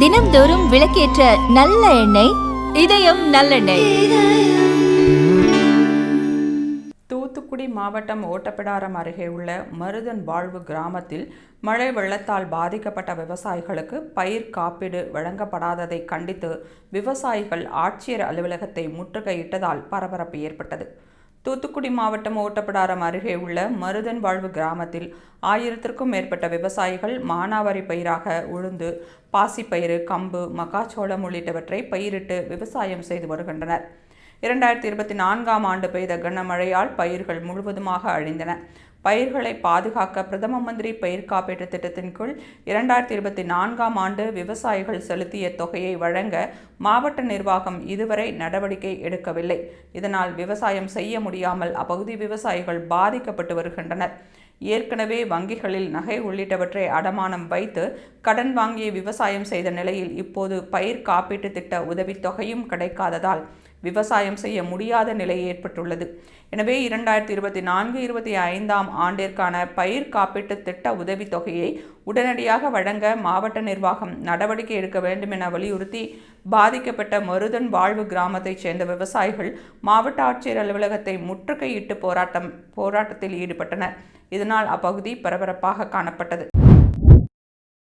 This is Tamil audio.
தினம்தோறும் விளக்கேற்ற நல்ல எண்ணெய் இதயம் நல்லெண்ணெய். தூத்துக்குடி மாவட்டம் ஓட்டப்பிடாரம் அருகே உள்ள மருதன் வாழ்வு கிராமத்தில் மழை வெள்ளத்தால் பாதிக்கப்பட்ட விவசாயிகளுக்கு பயிர் காப்பீடு வழங்கப்படாததை கண்டித்து விவசாயிகள் ஆட்சியர் அலுவலகத்தை முற்றுகையிட்டதால் பரபரப்பு ஏற்பட்டது. தூத்துக்குடி மாவட்டம் ஓட்டப்படாரம் அருகே உள்ள மருதன் வாழ்வு கிராமத்தில் ஆயிரத்திற்கும் மேற்பட்ட விவசாயிகள் மானாவாரி பயிராக உளுந்து பாசிப்பயிறு கம்பு மக்காச்சோளம் உள்ளிட்டவற்றை பயிரிட்டு விவசாயம் செய்து வருகின்றனர். இரண்டாயிரத்தி இருபத்தி நான்காம் ஆண்டு பெய்த கனமழையால் பயிர்கள் முழுவதுமாக அழிந்தன. பயிர்களை பாதுகாக்க பிரதம மந்திரி பயிர் காப்பீட்டுத் திட்டத்தின் கீழ் இரண்டாயிரத்தி இருபத்தி நான்காம் ஆண்டு விவசாயிகள் செலுத்திய தொகையை வழங்க மாவட்ட நிர்வாகம் இதுவரை நடவடிக்கை எடுக்கவில்லை. இதனால் விவசாயம் செய்ய முடியாமல் அப்பகுதி விவசாயிகள் பாதிக்கப்பட்டு வருகின்றனர். ஏற்கனவே வங்கிகளில் நகை உள்ளிட்டவற்றை அடமானம் வைத்து கடன் வாங்கிய விவசாயம் செய்த நிலையில் இப்போது பயிர் காப்பீட்டு திட்ட உதவித்தொகையும் கிடைக்காததால் விவசாயம் செய்ய முடியாத நிலை ஏற்பட்டுள்ளது. எனவே இரண்டாயிரத்தி இருபத்தி நான்கு இருபத்தி ஐந்தாம் ஆண்டிற்கான பயிர் காப்பீட்டு திட்ட உதவித்தொகையை உடனடியாக வழங்க மாவட்ட நிர்வாகம் நடவடிக்கை எடுக்க வேண்டும் என வலியுறுத்தி பாதிக்கப்பட்ட மருதன் வாழ்வு கிராமத்தைச் சேர்ந்த விவசாயிகள் மாவட்ட ஆட்சியர் அலுவலகத்தை முற்றுகையிட்டு போராட்டம் போராட்டத்தில் ஈடுபட்டனர். இதனால் அப்பகுதி பரபரப்பாக காணப்பட்டது.